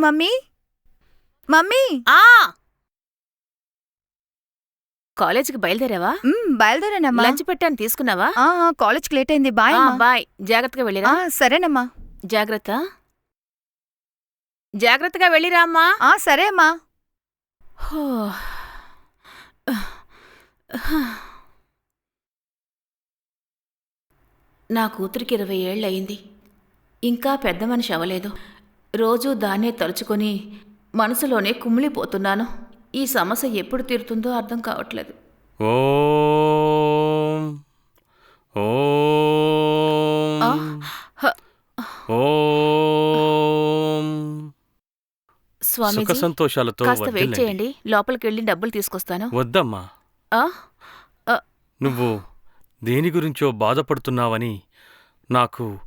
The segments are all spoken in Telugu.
మమ్మీ? మమ్మీ? ఆ! కాలేజీకి బయలుదేరావా? బయలుదేరానమ్మా. లంచ్ పెట్టాను తీసుకున్నావా? కాలేజ్కి లేట్ అయింది. బాయ్. బాయ్. జాగ్రత్తగా వెళ్ళిరా. సరేనమ్మా. జాగ్రత్త. జాగ్రత్తగా వెళ్ళిరా అమ్మా. ఆ సరే అమ్మా. నా కూతురికి ఇరవై ఏళ్ళయింది ఇంకా పెద్ద మనిషి అవ్వలేదు. రోజూ దాన్నే తలుచుకొని మనసులోనే కుమిలిపోతున్నాను. ఈ సమస్య ఎప్పుడు తీరుతుందో అర్థం కావట్లేదు. ఓం. ఓం. ఓం. సుఖ స్వామీజీ సంతోషాలతో కాస్త వెయిట్. చేయండి. లోపలికి వెళ్ళి డబ్బులు తీసుకొస్తాను. వద్దమ్మా. నువ్వు దేని గురించో బాధపడుతున్నావని నాకు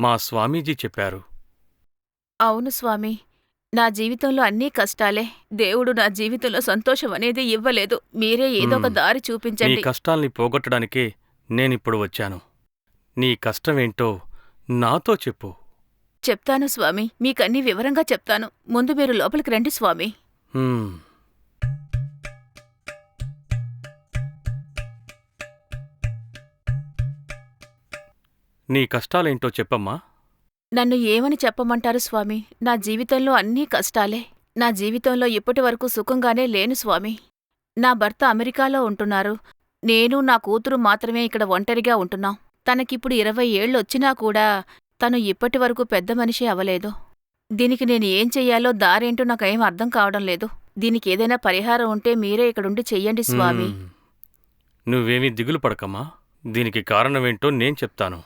మా స్వామీజీ చెప్పారు. అవును స్వామి. నా జీవితంలో అన్నీ కష్టాలే. దేవుడు నా జీవితంలో సంతోషం అనేది ఇవ్వలేదు. మీరే ఏదో ఒక. దారి నీ చూపించండి కష్టాల్ని పోగొట్టడానికే నేనిప్పుడు వచ్చాను. నీ కష్టమేంటో నాతో చెప్పు. చెప్తాను స్వామి. మీకన్నీ వివరంగా చెప్తాను. ముందు మీరు లోపలికి రండి స్వామి. హ్మ్. నీ కష్టాలేంటో చెప్పమ్మా. నన్ను ఏమని చెప్పమంటారు స్వామి? నా జీవితంలో అన్నీ కష్టాలే. నా జీవితంలో ఇప్పటి వరకు సుఖంగానే లేను స్వామి. నా భర్త అమెరికాలో ఉంటున్నారు. నేను నా కూతురు మాత్రమే ఇక్కడ ఒంటరిగా ఉంటున్నాం. తనకిప్పుడు ఇరవై ఏళ్ళొచ్చినా కూడా తను ఇప్పటి వరకు పెద్ద మనిషి అవలేదు దీనికి నేను ఏం చెయ్యాలో దారేంటో నాకేం అర్థం కావడం లేదు. దీనికి ఏదైనా పరిహారం ఉంటే మీరే ఇక్కడుండి చెయ్యండి స్వామి. నువ్వేమీ దిగులు పడకమ్మా. దీనికి కారణమేంటో నేను చెప్తాను.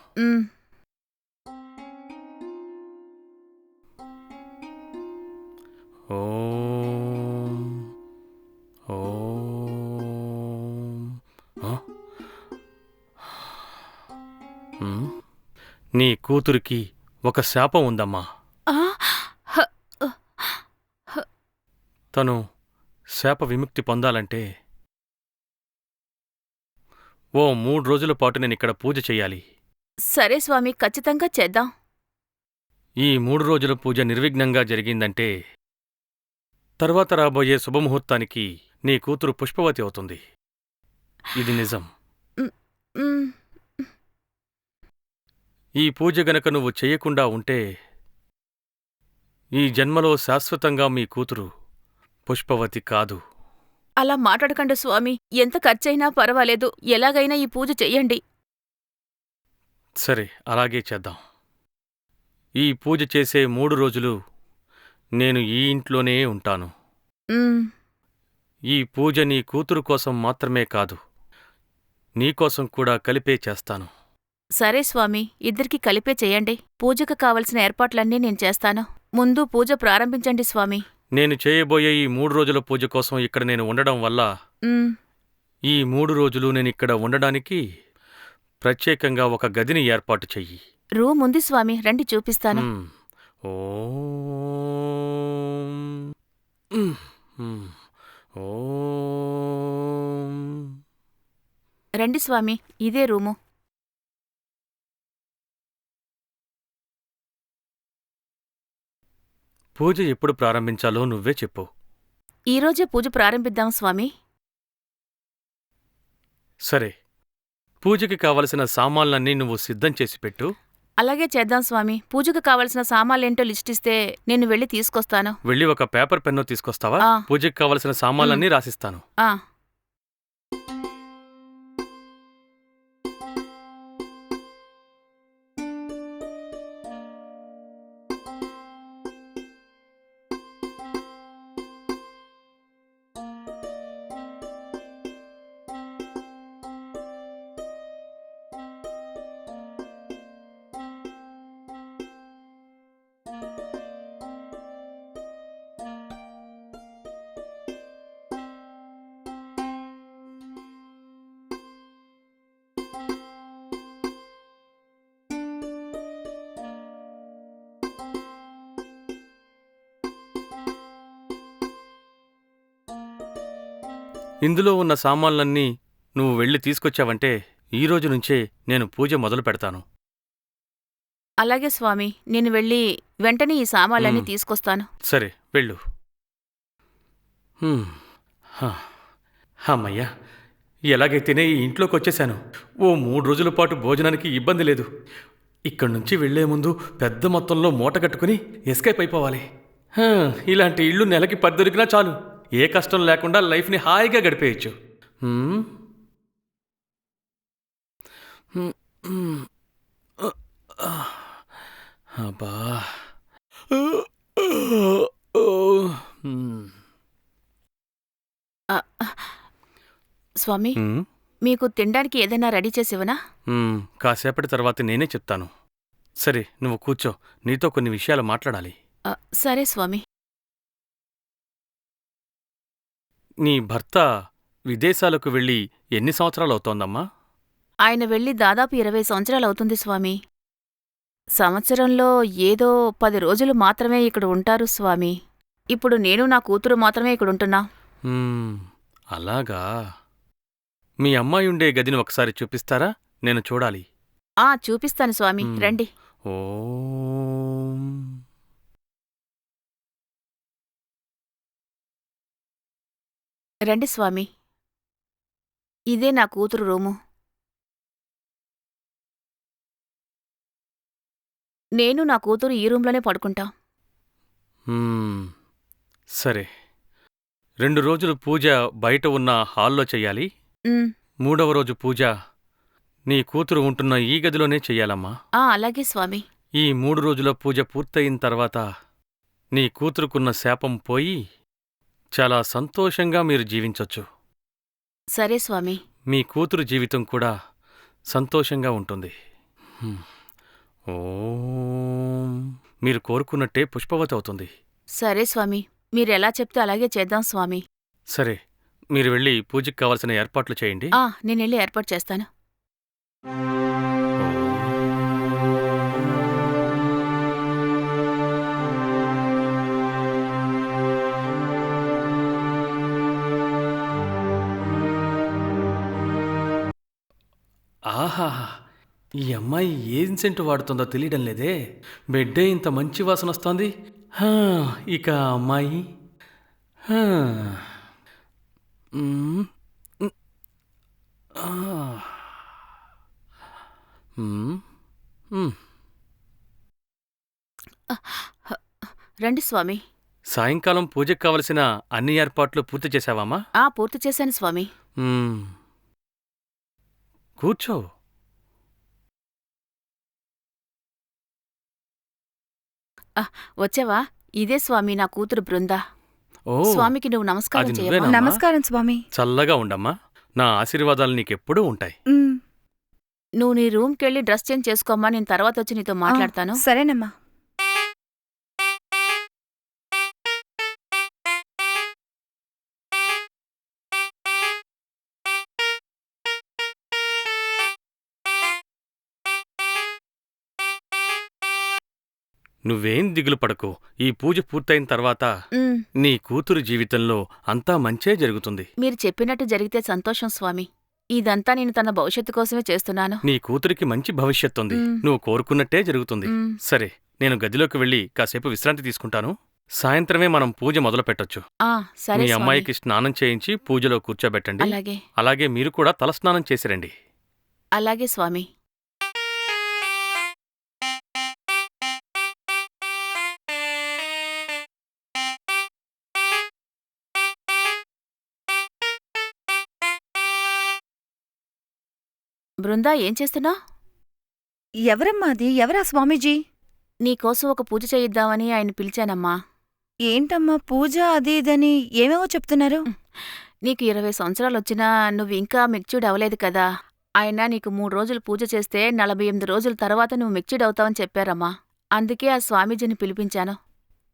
ఓం ఓం? నీ కూతురికి ఒక శాపం ఉందమ్మా. తను శాప విముక్తి పొందాలంటే ఓ మూడు రోజుల పాటు నేను ఇక్కడ పూజ చెయ్యాలి సరే స్వామి ఖచ్చితంగా చేద్దాం. ఈ మూడు రోజుల పూజ నిర్విఘ్నంగా జరిగిందంటే తర్వాత రాబోయే శుభముహూర్తానికి నీ కూతురు పుష్పవతి అవుతుంది. ఇది నిజం. ఈ పూజ గనక నువ్వు చెయ్యకుండా ఉంటే ఈ జన్మలో శాశ్వతంగా మీ కూతురు పుష్పవతి కాదు. అలా మాట్లాడకండి స్వామి. ఎంత ఖర్చయినా పర్వాలేదు. ఎలాగైనా ఈ పూజ చెయ్యండి. సరే అలాగే చేద్దాం. ఈ పూజ చేసే మూడు రోజులు నేను ఈ ఇంట్లోనే ఉంటాను. ఈ పూజ నీ కూతురు కోసం మాత్రమే కాదు నీకోసం కూడా కలిపే చేస్తాను. సరే స్వామి ఇద్దరికి కలిపే చెయ్యండి పూజకు కావలసిన ఏర్పాట్లన్నీ నేను చేస్తాను. ముందు పూజ ప్రారంభించండి స్వామి. నేను చేయబోయే ఈ మూడు రోజుల పూజ కోసం ఇక్కడ నేను ఉండడం వల్ల ఉమ్, ఈ మూడు రోజులు నేను ఇక్కడ ఉండడానికి ప్రత్యేకంగా ఒక గదిని ఏర్పాటు చెయ్యి. రూమ్ ఉంది స్వామి రండి చూపిస్తాను. మ్మ్. ఓం. ఓం రండి స్వామి ఇదే రూము. పూజ ఎప్పుడు ప్రారంభించాలో నువ్వే చెప్పు. ఈరోజే పూజ ప్రారంభిద్దాం స్వామి. సరే. పూజకి కావలసిన సామాన్లన్నీ నువ్వు సిద్ధం చేసి పెట్టు. అలాగే చేద్దాం స్వామి. పూజకు కావలసిన సామాన్లేంటో లిస్ట్ ఇస్తే నేను వెళ్ళి తీసుకొస్తాను. వెళ్ళి ఒక పేపర్ పెన్ను తీసుకొస్తావా. పూజకి కావలసిన సామాన్లన్నీ రాసిస్తాను. ఇందులో ఉన్న సామాన్లన్నీ నువ్వు వెళ్ళి తీసుకొచ్చావంటే ఈ రోజు నుంచే నేను పూజ మొదలు పెడతాను. అలాగే స్వామి నేను వెళ్ళి వెంటనే ఈ సామాన్లన్నీ. తీసుకొస్తాను. సరే వెళ్ళు. హ్మ్. హా. అమ్మయ్యా ఎలాగైతేనే ఈ ఇంట్లోకి వచ్చేశాను ఓ మూడు రోజుల పాటు భోజనానికి ఇబ్బంది లేదు. ఇక్కడి నుంచి వెళ్ళే ముందు పెద్ద మొత్తంలో మూట కట్టుకుని ఎస్కేప్ అయిపోవాలి. హా, ఇలాంటి ఇల్లు నెలకి పది దొరికినా చాలు. ఏ కష్టం లేకుండా లైఫ్ని హాయిగా గడిపేయచ్చు. అబ్బా. స్వామి. మీకు తినడానికి ఏదైనా రెడీ చేసివనా కాసేపటి తర్వాత నేనే చెప్తాను. సరే నువ్వు కూర్చో. నీతో కొన్ని విషయాలు మాట్లాడాలి. సరే స్వామి. నీ భర్త విదేశాలకు వెళ్ళి ఎన్ని సంవత్సరాలు అవుతోందమ్మా ఆయన వెళ్ళి దాదాపు ఇరవై సంవత్సరాలు అవుతుంది స్వామి. సంవత్సరంలో ఏదో పది రోజులు మాత్రమే ఇక్కడ ఉంటారు స్వామి. ఇప్పుడు నేను నా కూతురు మాత్రమే ఇక్కడ ఉంటున్నా. మ్మ్, అలాగా. మీ అమ్మాయి ఉండే గదిని ఒకసారి చూపిస్తారా? నేను చూడాలి. ఆ చూపిస్తాను స్వామి. రండి. ఓం. రండి స్వామి. ఇదే నా కూతురు రూము. నేను నా కూతురు ఈ రూంలోనే పడుకుంటాం. మ్మ్, సరే. రెండు రోజులు పూజ బయట ఉన్న హాల్లో చెయ్యాలి. ఉమ్, మూడవ రోజు పూజ నీ కూతురు ఉంటున్న ఈ గదిలోనే చెయ్యాలమ్మా. ఆ అలాగే స్వామి. ఈ మూడు రోజుల పూజ పూర్తయిన తర్వాత నీ కూతురుకున్న శాపం పోయి చాలా సంతోషంగా మీరు జీవించొచ్చు. సరే స్వామి. మీ కూతురు జీవితం కూడా సంతోషంగా ఉంటుంది. ఓం. మీరు కోరుకున్నట్టే పుష్పవతి అవుతుంది. సరే స్వామి. మీరెలా చెప్తే అలాగే చేద్దాం స్వామి. సరే. మీరు వెళ్ళి పూజకి కావలసిన ఏర్పాట్లు చేయండి. ఆ నేనెళ్ళి ఏర్పాటు చేస్తాను. ఆహా ఈ అమ్మాయి ఏ ఇన్సెంట్ వాడుతుందో తెలియడం లేదే. బెడ్డే ఇంత మంచి వాసన వస్తోంది. హా, ఇక అమ్మాయి. రండి స్వామి. సాయంకాలం పూజకు కావలసిన అన్ని ఏర్పాట్లు పూర్తి చేశావామా ఆ పూర్తి చేశాను స్వామి. కూర్చో. వచ్చావా? ఇదే స్వామి నా కూతురు బృంద. ఓ స్వామికి నువ్వు నమస్కారం అది నువ్వేనా? నమస్కారం స్వామి. చల్లగా ఉండమ్మా. నా ఆశీర్వాదాలు నీకెప్పుడూ ఉంటాయి. నువ్వు నీ రూమ్కెళ్ళి డ్రెస్ చేంజ్ చేసుకోమ్మా నేను తర్వాత వచ్చి నీతో మాట్లాడతాను. సరేనమ్మా. నువ్వేం దిగులు పడకు. ఈ పూజ పూర్తయిన తర్వాత ఉమ్, నీ కూతురు జీవితంలో అంతా మంచే జరుగుతుంది. మీరు చెప్పినట్టు జరిగితే సంతోషం స్వామి. ఇదంతా నేను తన భవిష్యత్తు కోసమే చేస్తున్నాను. నీ కూతురికి మంచి భవిష్యత్తుంది. మ్. నువ్వు కోరుకున్నట్టే జరుగుతుంది. సరే నేను గదిలోకి వెళ్ళి కాసేపు విశ్రాంతి తీసుకుంటాను. సాయంత్రమే మనం పూజ మొదలు పెట్టొచ్చు ఆ సరే మీ స్వామి. అమ్మాయికి స్నానం చేయించి పూజలో కూర్చోబెట్టండి. అలాగే. అలాగే మీరు కూడా తలస్నానం చేసిరండి అలాగే స్వామి. బృందా ఏం చేస్తున్నా? ఎవరమ్మా అది? ఎవరా స్వామీజీ? నీకోసం ఒక పూజ చేయిద్దామని ఆయన పిలిచానమ్మా. ఏంటమ్మా పూజ అది ఇదని ఏమేవో చెప్తున్నారు? నీకు ఇరవై సంవత్సరాలు వచ్చినా నువ్వు ఇంకా మెచ్యూర్డ్ అవ్వలేదు కదా. ఆయన నీకు మూడు రోజులు పూజ చేస్తే నలభై ఎనిమిది రోజుల తర్వాత నువ్వు మెచ్యూర్డ్ అవుతావని చెప్పారమ్మా. అందుకే ఆ స్వామీజీని పిలిపించాను.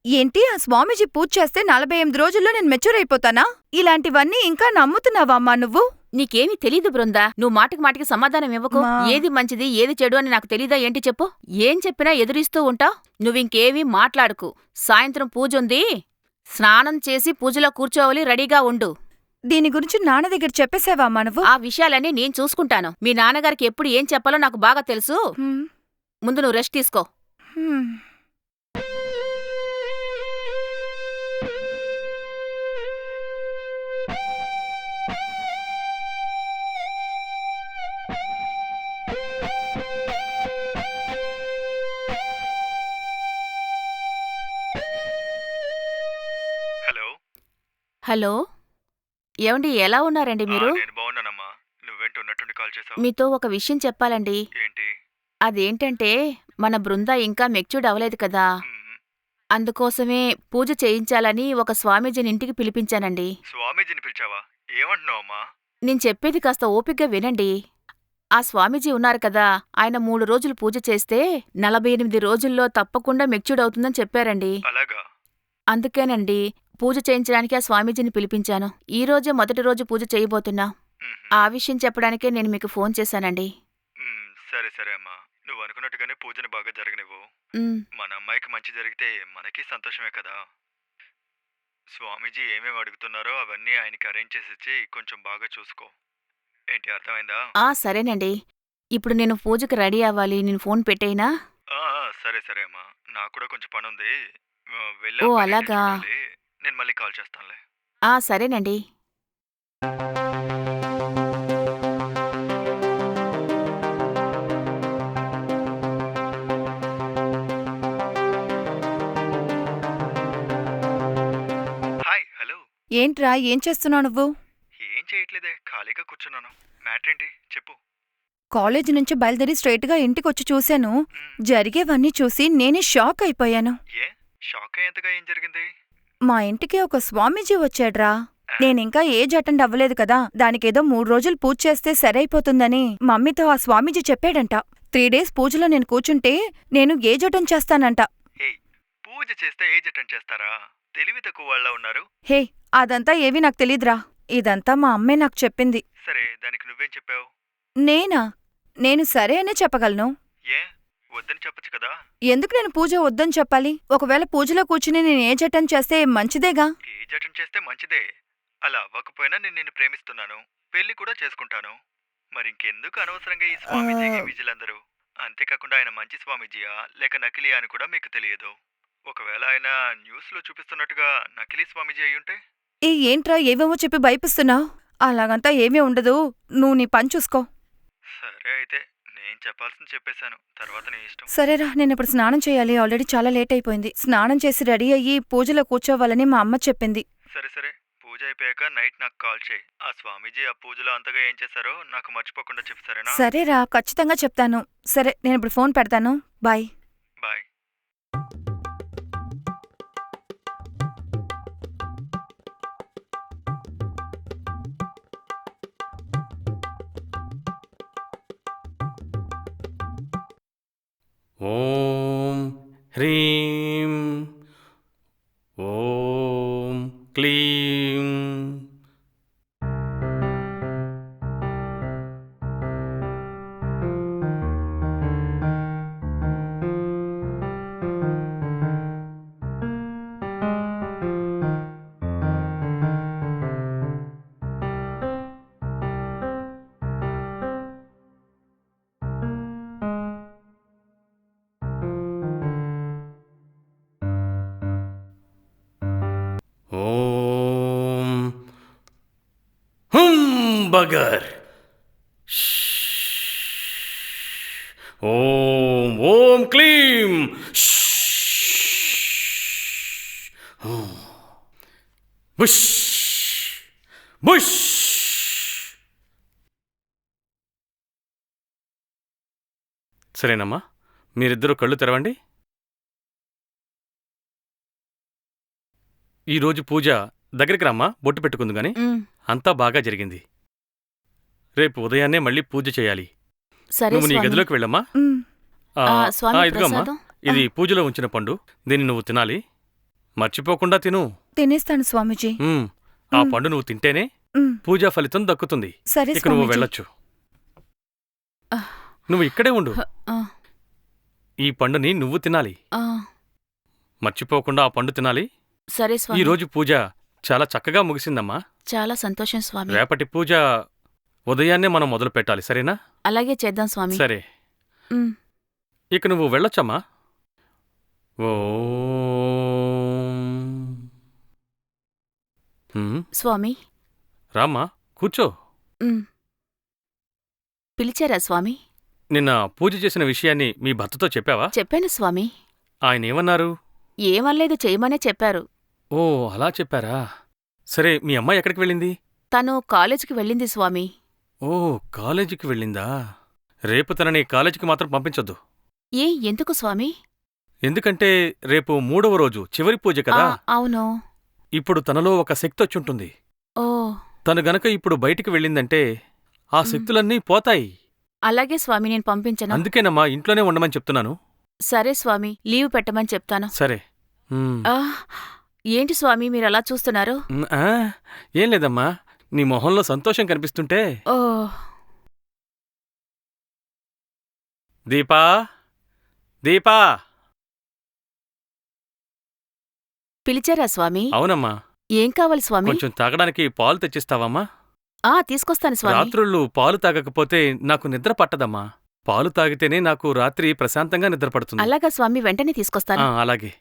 ఏంటి? ఆ స్వామీజీ పూజ చేస్తే నలభై ఎనిమిది రోజుల్లో నేను మెచ్యూర్ అయిపోతానా ఇలాంటివన్నీ ఇంకా నమ్ముతున్నావా అమ్మా నువ్వు? నీకేమీ తెలీదు బృందా. నువ్వు మాటికి మాటికి సమాధానం ఇవ్వకు. ఏది మంచిది ఏది చెడు అని నాకు తెలీదా ఏంటి చెప్పు. ఏం చెప్పినా ఎదురిస్తూ ఉంటావు? నువ్వింకేమీ మాట్లాడుకు. సాయంత్రం పూజ ఉంది. స్నానం చేసి పూజలో కూర్చోవాలి రెడీగా ఉండు. దీని గురించి నాన్న దగ్గర చెప్పేసావా అమ్మా నువ్వు? ఆ విషయాలన్నీ నేను చూసుకుంటాను. మీ నాన్నగారికి ఎప్పుడు ఏం చెప్పాలో నాకు బాగా తెలుసు. ముందు నువ్వు రెస్ట్ తీసుకో. హలో? ఏమండి ఎలా ఉన్నారండి మీరు? ఆ, నేను బాగున్నానమ్మా. నువ్వేంటి ఉన్నట్టుండి కాల్ చేసావు మీతో ఒక విషయం చెప్పాలండి. ఏంటి? అదేంటంటే మన బృంద ఇంకా మెచ్యూర్డ్ అవ్వలేదు కదా. మ్మ్. అందుకోసమే పూజ చేయించాలని ఒక స్వామీజీని ఇంటికి పిలిపించానండి. స్వామీజీని పిలిచావా? ఏమంటున్నావమ్మా? నేను చెప్పేది కాస్త ఓపిగ్గా వినండి. ఆ స్వామీజీ ఉన్నారు కదా. ఆయన మూడు రోజులు పూజ చేస్తే నలభై ఎనిమిది రోజుల్లో తప్పకుండా మెచ్యూర్డ్ అవుతుందని చెప్పారండి. అలాగా? అందుకేనండి పూజ చేయించడానికి ఆ స్వామీజీని పిలిపించాను. ఈ రోజే మొదటి రోజు పూజ చేయబోతున్నా. ఆ విషయం చెప్పడానికే నేను మీకు ఫోన్ చేశానండి. సరే సరే అమ్మా. నువ్వు అనుకున్నట్టుగానే పూజను బాగా జరగనివ్వు. మన అమ్మాయికి మంచి జరిగితే మనకి సంతోషమే కదా. స్వామీజీ ఏమేమి అడుగుతున్నారో అవన్నీ ఆయనకి అరేంజ్ చేసి ఇచ్చి కొంచెం బాగా చూసుకో. ఏంటి అర్థమైందా? ఆ సరేనండి. ఇప్పుడు నేను పూజకి రెడీ అవ్వాలి. నేను ఫోన్ ఆ, సరే సరే అమ్మా. నాకు కూడా కొంచెం పని ఉంది ఓ, అలాగా. నేను మళ్ళీ కాల్ చేస్తానులే. ఆ సరేనండి. Hi hello. ఏంట్రా ఏం చేస్తున్నావు నువ్వు? ఏం చేయట్లేదే ఖాళీగా కూర్చున్నాను. మ్యాటర్ ఏంటి చెప్పు. కాలేజ్ నుంచి బయలుదేరి స్ట్రైట్గా ఇంటికొచ్చి చూశాను. జరిగేవన్నీ చూసి నేనే షాక్ అయిపోయాను. ఏ? షాక్ అయ్యేంతగా ఏం జరిగింది? మా ఇంటికి ఒక స్వామీజీ వచ్చాడ్రా. నేనింకా ఏజ్ అటెండ్ అవ్వలేదు కదా దానికేదో మూడు రోజులు పూజ చేస్తే సరైపోతుందని మమ్మీతో ఆ స్వామీజీ చెప్పాడంట. త్రీ డేస్ పూజలో నేను కూర్చుంటే నేను ఏజ్ అటెండ్ చేస్తానంట. పూజ చేస్తే ఏజ్ అటెండ్ చేస్తారా? తెలివి తక్కువ వాళ్ళ ఉన్నారు. హే అదంతా ఏవీ నాకు తెలీదురా. ఇదంతా మా అమ్మే నాకు చెప్పింది. సరే దానికి నువ్వేం చెప్పావు? నేనా? నేను సరే అనే చెప్పగలను. ఏ? వద్దని చెప్పొచ్చు కదా? ఎందుకు నేను పూజ వద్దని చెప్పాలి? ఒకవేళ పూజలో కూర్చుని నేను ఏజ్ అటెండ్ చేస్తే మంచిదేగా? ఏజ్ అటెండ్ చేస్తే మంచిదే. అలా అవ్వకపోయినా నేను నిన్ను ప్రేమిస్తున్నాను. పెళ్ళి కూడా చేసుకుంటాను. మరి ఇంకెందుకు అనవసరంగా ఈ స్వామీజీ ఆ. విజిలందరూ? అంతేకాకుండా ఆయన మంచి స్వామీజీయా? లేక నకిలీయా అని కూడా మీకు తెలియదు. ఒకవేళ ఆయన న్యూస్లో చూపిస్తున్నట్టుగా నకిలీ స్వామీజీ అయ్యుంటే? ఏ ఏంట్రా ఏవేమో చెప్పి భయపిస్తున్నావు? అలాగంతా ఏమీ ఉండదు. నువ్వు నీ పని చూసుకో. సరే అయితే. నేను చెప్పాల్సింది చెప్పేశాను. తర్వాత నీ ఇష్టం. సరేరా నేను ఇప్పుడు స్నానం చేయాలి. ఆల్రెడీ చాలా లేట్ అయిపోయింది. స్నానం చేసి రెడీ అయ్యి పూజలో కూర్చోవాలని మా అమ్మ చెప్పింది. సరే సరే. పూజ అయిపోయాక నైట్ నాకు కాల్ చేయి. ఆ స్వామీజీ ఆ పూజలో అంతగా ఏం చేశారో నాకు మర్చిపోకుండా చెప్పు సరేనా? సరేరా ఖచ్చితంగా చెప్తాను. సరే నేను ఇప్పుడు ఫోన్ పెడతాను. బాయ్. ॐ ह्रीं ఓం హుం బగర్. ఓం ఓం క్లీం. బుష్. బుష్. సరేనమ్మా మీరిద్దరూ కళ్ళు తెరవండి. ఈరోజు పూజ దగ్గరికి రమ్మా బొట్టు పెట్టుకుంది గాని. అంతా బాగా జరిగింది. రేపు ఉదయాన్నే మళ్ళీ పూజ చేయాలి. సరే నువ్వు నీ స్వామి. గదిలోకి వెళ్ళమ్మా. ఉమ్, ఆ, ఆ, స్వామి ఆ, ఇదిగోమ్మా ప్రసాదం. ఇది పూజలో ఉంచిన పండు. దీన్ని నువ్వు తినాలి. మర్చిపోకుండా తిను. తినేస్తాను స్వామీజీ. ఉమ్, ఆ. పండు నువ్వు తింటేనే ఉమ్, పూజా ఫలితం దక్కుతుంది. సరే ఇక నువ్వు స్వామీజీ. వెళ్ళొచ్చు. ఆ. నువ్వు ఇక్కడే ఉండు. ఆ, ఈ పండుని నువ్వు తినాలి. ఆ, మర్చిపోకుండా ఆ పండు తినాలి. సరే ఈ స్వామి. రోజు పూజ చాలా చక్కగా ముగిసిందమ్మా. చాలా సంతోషం స్వామి. రేపటి పూజ ఉదయాన్నే మనం మొదలు పెట్టాలి సరేనా? అలాగే చేద్దాం స్వామి. సరే. ఉమ్, ఇక నువ్వు వెళ్ళొచ్చమ్మా. ఓ. స్వామి. రామ్మా కూర్చో. ఉమ్. పిలిచారా స్వామి? నిన్న పూజ చేసిన విషయాన్ని మీ భర్తతో చెప్పావా? చెప్పాను స్వామి. ఆయన ఏమన్నారు? ఏమనలేదు చేయమనే చెప్పారు. ఓ అలా చెప్పారా? సరే మీ అమ్మాయి ఎక్కడికి వెళ్ళింది? తను కాలేజీకి వెళ్ళింది స్వామి. ఓ కాలేజీకి వెళ్ళిందా? రేపు తనని కాలేజీకి మాత్రం పంపించొద్దు. ఏ ఎందుకు స్వామి? ఎందుకంటే రేపు మూడవ రోజు చివరి పూజ కదా? ఆ, అవును. ఇప్పుడు తనలో ఒక శక్తి వచ్చుంటుంది. ఓ. తను గనక ఇప్పుడు బయటికి వెళ్ళిందంటే ఆ. శక్తులన్నీ పోతాయి. అలాగే స్వామి నేను పంపించను. అందుకేనమ్మా ఇంట్లోనే ఉండమని చెప్తున్నాను. సరే స్వామి లీవ్ పెట్టమని చెప్తాను. సరే. ఆ, ఏంటి స్వామి మీరు అలా చూస్తున్నారు ఏం లేదమ్మా. నీ మొహంలో సంతోషం కనిపిస్తుంటే. ఓ. దీపా దీపా. పిలిచారా స్వామి? అవునమ్మా. ఏం కావాలి స్వామి? కొంచెం తాగడానికి పాలు తెచ్చిస్తావమ్మా. ఆ తీసుకొస్తాను స్వామి. రాత్రుళ్ళు పాలు తాగకపోతే నాకు నిద్ర పట్టదమ్మా. పాలు తాగితేనే నాకు రాత్రి ప్రశాంతంగా నిద్ర పడుతుంది. అలాగా స్వామి వెంటనే ఆ, తీసుకొస్తాను అలాగే.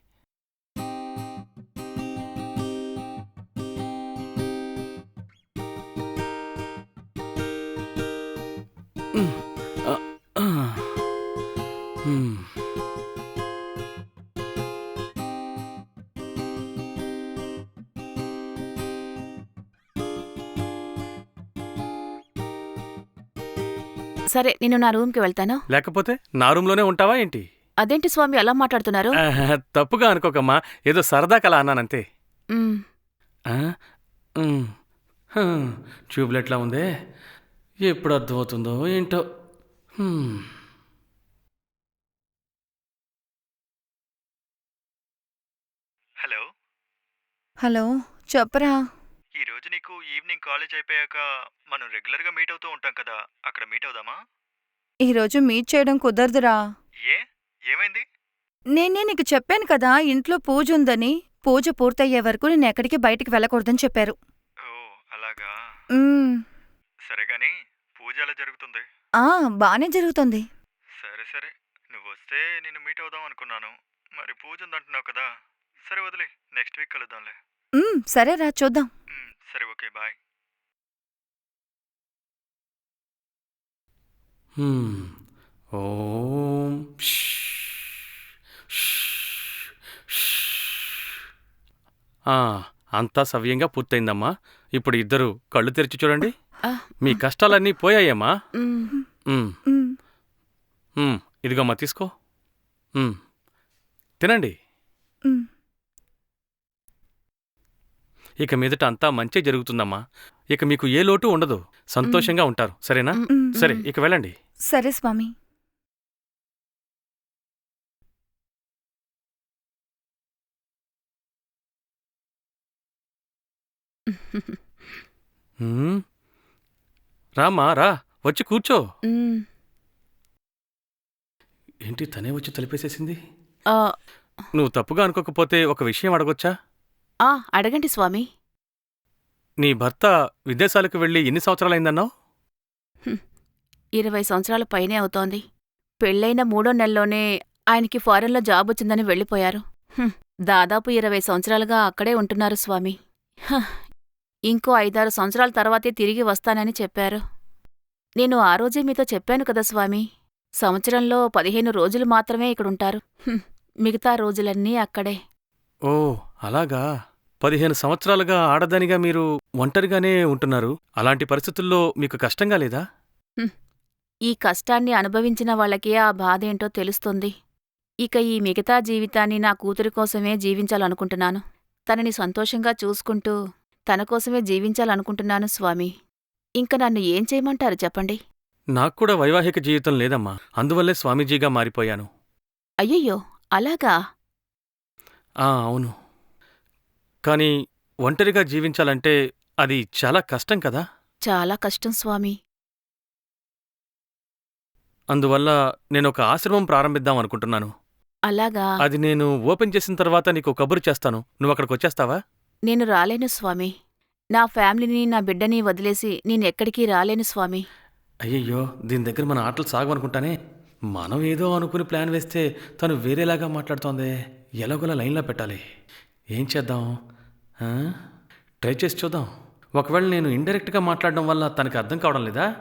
సరే నేను నా రూమ్కి వెళ్తాను. లేకపోతే నా రూమ్లోనే ఉంటావా ఏంటి? అదేంటి స్వామి అలా మాట్లాడుతున్నారు? ఆహా, తప్పుగా అనుకోకమ్మా. ఏదో సరదా కల అన్నానంతే. మ్, ఆ? మ్. హ్మ్. ట్యూబ్లెట్లా ఉందే. ఎప్పుడు అర్థమవుతుందో ఏంటో. హ్మ్. హలో. హలో చెప్పరా. ఈవినింగ్ కాలేజ్ అయిపోయాక మనం రెగ్యులర్గా మీట్ అవుతూ ఉంటాం కదా అక్కడ మీట్ అవుదామా? ఈరోజు మీట్ చేయడం కుదరదురా. ఏ? ఏమైంది? నేనే నీకు చెప్పాను కదా ఇంట్లో పూజ ఉందని. పూజ పూర్తయ్యే వరకు నేను ఎక్కడికి బయటికి వెళ్ళకూడదని చెప్పారు. ఓ అలాగా? సరే గాని పూజ ఎలా జరుగుతుంది? ఆ బానే జరుగుతుంది. సరే సరే. నువ్వు వస్తే నేను మీట్ అవుదాం అనుకున్నాను. మరి పూజ ఉందంటున్నావు కదా. సరే వదిలే. Next week కలుద్దాంలే. ఉమ్, సరేరా చూద్దాం సరే ఓకే బాయ్ హ్మ్. ఓం ష్. ష్. ష్. ఆ, అంతా సవ్యంగా పూర్తయిందమ్మా ఇప్పుడు ఇద్దరు కళ్ళు తెరిచి చూడండి మీ కష్టాలన్నీ పోయాయమ్మా ఇదిగోమ్మా తీసుకో తినండి. ఇక మీదట అంతా మంచి జరుగుతుందమ్మా. ఇక మీకు ఏ లోటు ఉండదు. సంతోషంగా ఉంటారు. సరేనా? సరే ఇక వెళ్ళండి. సరే స్వామి. ఉమ్. రామ్మా రా వచ్చి కూర్చో. ఏంటి తనే వచ్చి తలిపేసేసింది? ఆ, నువ్వు తప్పుగా అనుకోకపోతే ఒక విషయం అడగొచ్చా? ఆ, అడగండి స్వామి. నీ భర్త విదేశాలకు వెళ్ళి ఎన్ని సంవత్సరాలైందన్నావు? ఇరవై సంవత్సరాల పైనే అవుతోంది. పెళ్ళైన మూడో నెలలోనే ఆయనకి ఫారెన్లో జాబ్ వచ్చిందని వెళ్ళిపోయారు. హ్మ్, దాదాపు ఇరవై సంవత్సరాలుగా అక్కడే ఉంటున్నారు స్వామి. హ, ఇంకో ఐదారు సంవత్సరాల తర్వాతే తిరిగి వస్తానని చెప్పారు. నేను ఆ రోజే మీతో చెప్పాను కదా స్వామి. సంవత్సరంలో పదిహేను రోజులు మాత్రమే ఇక్కడుంటారు. హ్మ్, మిగతా రోజులన్నీ అక్కడే. ఓ అలాగా. పదిహేను సంవత్సరాలుగా ఆడదానిగా మీరు ఒంటరిగానే ఉంటున్నారు. అలాంటి పరిస్థితుల్లో మీకు కష్టంగా లేదా? ఈ కష్టాన్ని అనుభవించిన వాళ్ళకే ఆ బాధేంటో తెలుస్తుంది. ఇక ఈ మిగతా జీవితాన్ని నా కూతురి కోసమే జీవించాలనుకుంటున్నాను. తనని సంతోషంగా చూసుకుంటూ తన కోసమే జీవించాలనుకుంటున్నాను స్వామి. ఇంక నన్ను ఏం చేయమంటారు చెప్పండి? నాకు కూడా వైవాహిక జీవితం లేదమ్మా. అందువల్లే స్వామీజీగా మారిపోయాను. అయ్యయ్యో అలాగా? ఆ అవును. కానీ ఒంటరిగా జీవించాలంటే అది చాలా కష్టం కదా? చాలా కష్టం స్వామి. అందువల్ల నేను ఒక ఆశ్రమం ప్రారంభిద్దాం అనుకుంటున్నాను. అలాగా? అది నేను ఓపెన్ చేసిన తర్వాత నీకు కబురు చేస్తాను. నువ్వు అక్కడికి వచ్చేస్తావా? నేను రాలేను స్వామి. నా ఫ్యామిలీని నా బిడ్డని వదిలేసి నేనెక్కడికి రాలేను స్వామి. అయ్యయ్యో దీని దగ్గర మన ఆటలు సాగమనుకుంటానే మనం ఏదో అనుకుని ప్లాన్ వేస్తే తను వేరేలాగా మాట్లాడుతోంది. ఎలాగోలా లైన్లో పెట్టాలి. ఏం చేద్దాం? ట్రై చేసి చూద్దాం. ఒకవేళ నేను ఇండైరెక్ట్గా మాట్లాడడం వల్ల తనకి అర్థం కావడం లేదా?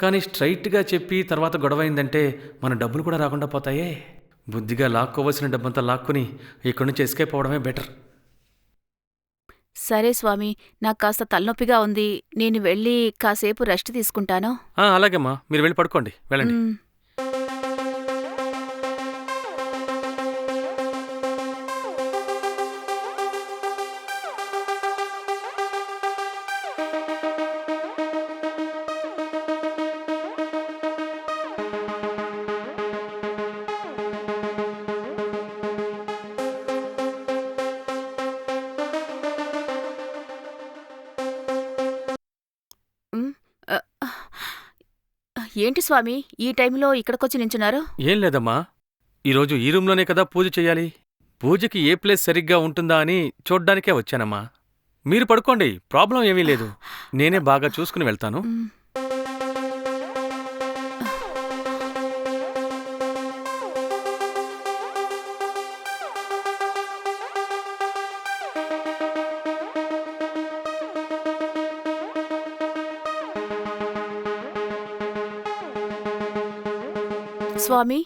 కానీ స్ట్రైట్గా చెప్పి తర్వాత గొడవ అయిందంటే మన డబ్బులు కూడా రాకుండా పోతాయే. బుద్ధిగా లాక్కోవలసిన డబ్బంతా లాక్కుని ఇక్కడి నుంచి ఎస్కేప్ అవడమే బెటర్. సరే స్వామి నాకు కాస్త తలనొప్పిగా ఉంది. నేను వెళ్ళి కాసేపు రెస్ట్ తీసుకుంటాను. అలాగేమ్మా. మీరు వెళ్ళి పడుకోండి. వెళ్ళండి. ఏంటి స్వామి ఈ టైంలో ఇక్కడికొచ్చి నించున్నారు? ఏం లేదమ్మా. ఈరోజు ఈ రూమ్లోనే కదా పూజ చేయాలి. పూజకి ఏ ప్లేస్ సరిగ్గా ఉంటుందా అని చూడ్డానికే వచ్చానమ్మా. మీరు పడుకోండి ప్రాబ్లం ఏమీ లేదు. నేనే బాగా చూసుకుని వెళ్తాను. స్వామి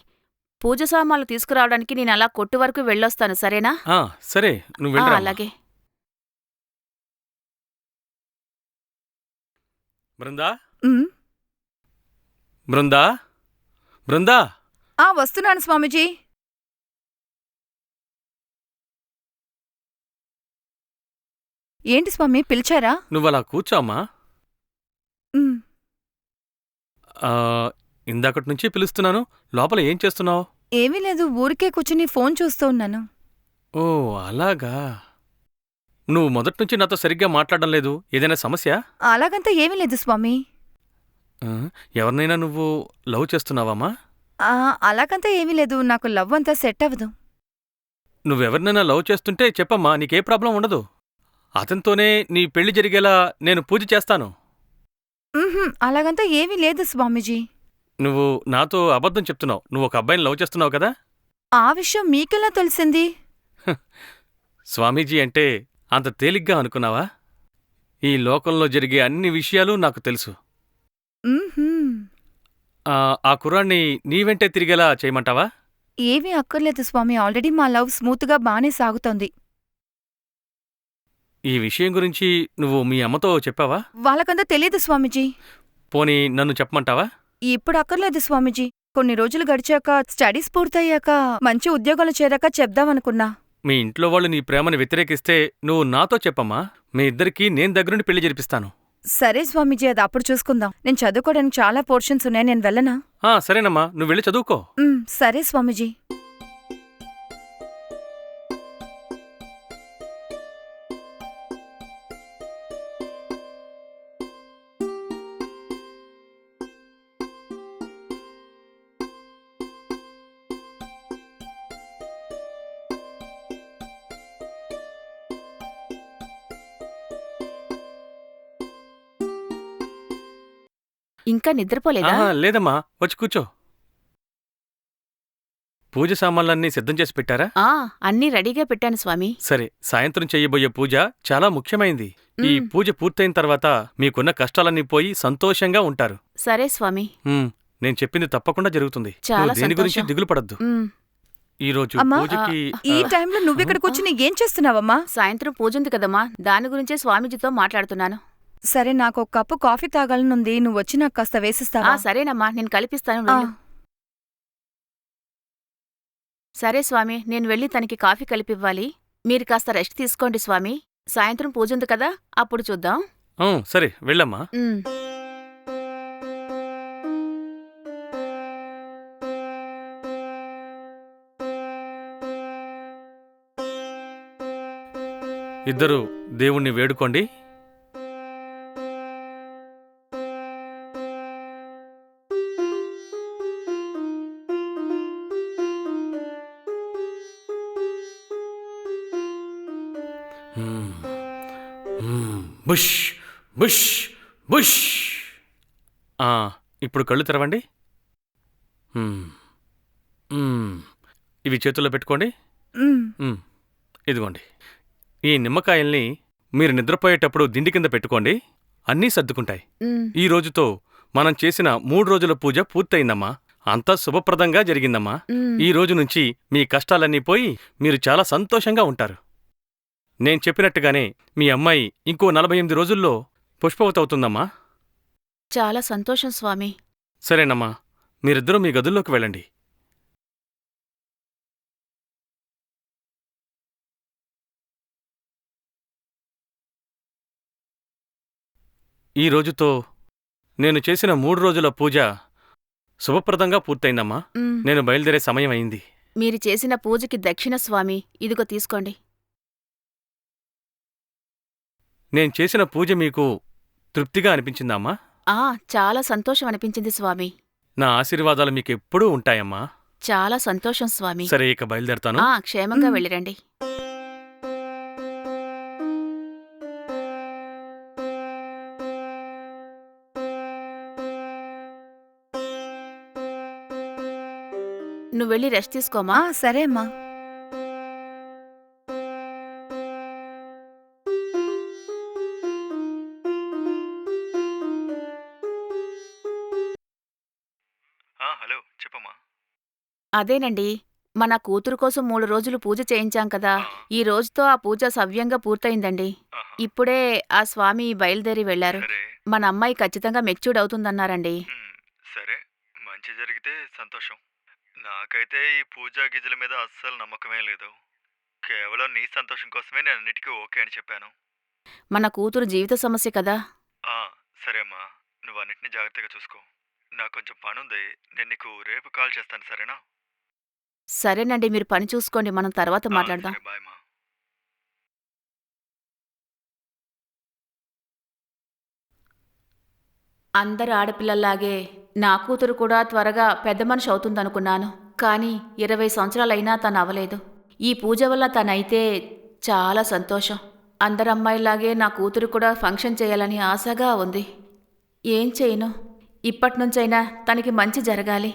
పూజ సామాన్లు తీసుకురావడానికి నేను అలా కొట్టు వరకు వెళ్ళొస్తాను సరేనా? ఆ, సరే నువ్వు ఆ, వెళ్ళరా అలాగే. బృందా? ఉమ్, బృందా? బృందా? ఆ వస్తున్నాను స్వామీజీ. ఏంటి స్వామి పిలిచారా? నువ్వు అలా కూర్చోమ్మా. ఉమ్, ఆ, ఇందాకటి నుంచి పిలుస్తున్నాను. లోపల ఏం చేస్తున్నావు? ఏమీ లేదు ఊరికే కూర్చుని ఫోన్ చూస్తూ ఉన్నాను. ఓ అలాగా. నువ్వు మొదటి నుంచి నాతో సరిగ్గా మాట్లాడడం లేదు. ఏదైనా సమస్య? అలాగంతా ఏమీ లేదు స్వామి. ఆ, ఎవరినైనా నువ్వు లవ్ చేస్తున్నావామా ఆ, అలాగంతా ఏమీ లేదు. నాకు లవ్ అంతా సెట్ అవ్వదు. నువ్వెవరినైనా లవ్ చేస్తుంటే చెప్పమ్మా నీకే ప్రాబ్లం ఉండదు. అతనితోనే నీ పెళ్ళి జరిగేలా నేను పూజ చేస్తాను. ఉహుం, అలాగంతా ఏమీ లేదు స్వామీజీ. నువ్వు నాతో అబద్ధం చెప్తున్నావు. నువ్వు ఒక అబ్బాయిని లవ్ చేస్తున్నావు కదా? ఆ విషయం మీకెలా తెలిసింది? స్వామీజీ అంటే అంత తేలిగ్గా అనుకున్నావా? ఈ లోకంలో జరిగే అన్ని విషయాలు నాకు తెలుసు. ఆ, ఆ కుర్రాన్ని నీ వెంటే తిరిగేలా చేయమంటావా? ఏమీ అక్కర్లేదు స్వామి. ఆల్రెడీ మా లవ్ స్మూత్గా బానే సాగుతోంది. ఈ విషయం గురించి నువ్వు మీ అమ్మతో చెప్పావా? వాళ్ళకంతా తెలియదు స్వామీజీ. పోనీ నన్ను చెప్పమంటావా? ఇప్పుడు అక్కర్లేదు స్వామీజీ. కొన్ని రోజులు గడిచాక స్టడీస్ పూర్తయ్యాక మంచి ఉద్యోగాలు చేరాక చెప్దామనుకున్నా మీ ఇంట్లో వాళ్ళు నీ ప్రేమను వ్యతిరేకిస్తే నువ్వు నాతో చెప్పమ్మా. మీ ఇద్దరికీ నేను దగ్గరుండి పెళ్ళి జరిపిస్తాను. సరే స్వామీజీ అది అప్పుడు చూసుకుందాం. నేను చదువుకోవడానికి చాలా పోర్షన్స్ ఉన్నాయి నేను వెళ్ళనా? ఆ సరేనమ్మా. నువ్వు వెళ్ళి చదువుకో. ఉమ్, సరే స్వామీజీ. నిద్రపోలేదా? లేదమ్మా. వచ్చి కూర్చో. పూజ సామాన్లన్నీ సిద్ధం చేసి పెట్టారా? ఆ అన్నీ రెడీగా పెట్టాను స్వామి. సరే సాయంత్రం చెయ్యబోయే పూజ చాలా ముఖ్యమైంది. ఈ. పూజ పూర్తయిన తర్వాత మీకున్న కష్టాలన్నీ పోయి సంతోషంగా ఉంటారు. సరే స్వామి. నేను చెప్పింది తప్పకుండా జరుగుతుంది. చాలా నువ్వు దేని గురించి సంతోషం. దిగులు పడద్దు ఈ రోజు అమ్మా, పూజకి ఈ టైంలో నువ్విక్కడ కూర్చుని ఏం చేస్తున్నావమ్మా? సాయంత్రం పూజ ఉంది కదమ్మా. దాని గురించే స్వామీజీతో మాట్లాడుతున్నాను. సరే నాకు ఒక కప్పు కాఫీ తాగాలనుంది. నువ్వు వచ్చి నాకు కాస్త ఆ వేసిస్తావా సరేనమ్మా నేను కల్పిస్తాను ఆ, వెళ్ళు సరే స్వామి నేను వెళ్ళి తనకి కాఫీ కలిపివ్వాలి. మీరు కాస్త రెస్ట్ తీసుకోండి స్వామి. సాయంత్రం పూజ ఉంది కదా అప్పుడు చూద్దాం. ఆ, సరే వెళ్ళమ్మా. ఉమ్. ఇద్దరు దేవుణ్ణి వేడుకోండి. బుష్ బుష్ బుష్ ఇప్పుడు కళ్ళు తెరవండి. ఇవి చేతుల్లో పెట్టుకోండి. ఇదిగోండి. ఈ నిమ్మకాయల్ని మీరు నిద్రపోయేటప్పుడు దిండి కింద పెట్టుకోండి. అన్నీ సర్దుకుంటాయి. ఈ రోజుతో మనం చేసిన మూడు రోజుల పూజ పూర్తయిందమ్మా. అంతా శుభప్రదంగా జరిగిందమ్మా. ఈ రోజు నుంచి మీ కష్టాలన్నీ పోయి మీరు చాలా సంతోషంగా ఉంటారు. నేను చెప్పినట్టుగానే మీ అమ్మాయి ఇంకో నలభై ఎనిమిది రోజుల్లో పుష్పవతి అవుతుందమ్మా చాలా సంతోషం స్వామి. సరేనమ్మా మీరిద్దరూ మీ గదుల్లోకి వెళ్ళండి. ఈ రోజుతో నేను చేసిన మూడు రోజుల పూజ శుభప్రదంగా పూర్తయిందమ్మా. ఉమ్, నేను బయలుదేరే సమయం అయింది. మీరు చేసిన పూజకి దక్షిణ స్వామి. ఇదిగో తీసుకోండి. నేను చేసిన పూజ మీకు తృప్తిగా అనిపించిందమ్మా? ఆ చాలా సంతోషం అనిపించింది స్వామి. నా ఆశీర్వాదాలు మీకు ఎప్పుడూ ఉంటాయమ్మా? చాలా సంతోషం స్వామి. సరే ఇక బయలుదేరతాను. ఆ క్షేమంగా. వెళ్ళిరండి. నువ్వు వెళ్ళి రెస్ట్ తీసుకోమా ఆ సరే అమ్మా. అదేనండి. మన కూతురు కోసం మూడు రోజులు పూజ చేయించాం కదా. ఈ రోజుతో ఆ పూజ సవ్యంగా పూర్తయిందండి. ఇప్పుడే ఆ స్వామి బయలుదేరి వెళ్ళారు మన అమ్మాయి ఖచ్చితంగా మెచ్యూర్డ్ అవుతుందన్నారండి సరే. మంచి జరిగితే సంతోషం. నాకైతే ఈ పూజా గిజల మీద అస్సలు నమ్మకమే లేదు. కేవలం నీ సంతోషం కోసమే నేను అన్నిటికీ ఓకే అని చెప్పాను. మన కూతురు జీవిత సమస్య కదా. ఆ, సరే అమ్మా. నువ్వు అన్నిటిని జాగ్రత్తగా చూసుకో. నాకు కొంచెం పని ఉంది నేను నీకు రేపు కాల్ చేస్తాను సరేనా? సరేనండి మీరు పని చూసుకోండి మనం తర్వాత మాట్లాడదాం. అందరు ఆడపిల్లల్లాగే నా కూతురు కూడా త్వరగా పెద్ద మనిషి అవుతుందనుకున్నాను. కానీ ఇరవై సంవత్సరాలైనా తను అవలేదు ఈ పూజ వల్ల తనైతే చాలా సంతోషం. అందరు అమ్మాయిలాగే నా కూతురు కూడా ఫంక్షన్ చేయాలని ఆశగా ఉంది. ఏం చేయను? ఇప్పటినుంచైనా తనకి మంచి జరగాలి.